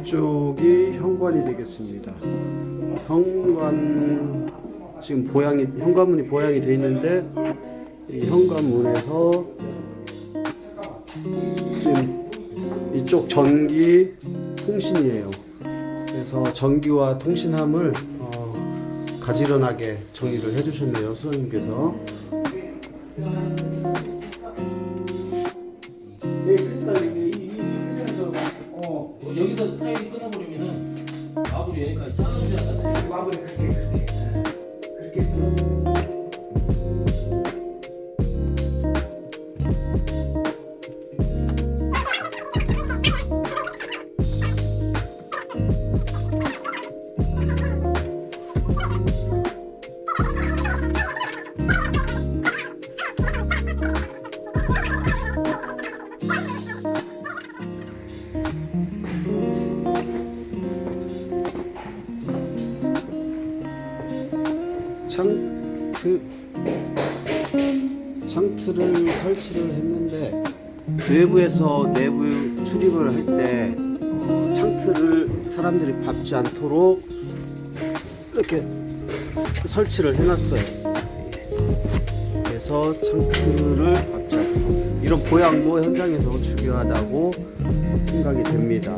이쪽이 현관이 되겠습니다. 현관 지금 보양이 현관문이 보양이 되어 있는데 이 현관문에서 지금 이쪽 전기 통신이에요. 그래서 전기와 통신함을 어, 가지런하게 정리를 해주셨네요, 선생님께서. 여기서 타임이 끊어버리면은 마블이 여기까지 차는 줄 알았네. 마무리 그렇게 그렇게 그렇게 해서 창트 창트를 설치를 했는데 외부에서 내부 출입을 할 때 창트를 사람들이 밟지 않도록 이렇게 설치를 해놨어요. 그래서 창트를 밟지 않도록 이런 보양도 현장에서 중요하다고 생각이 됩니다.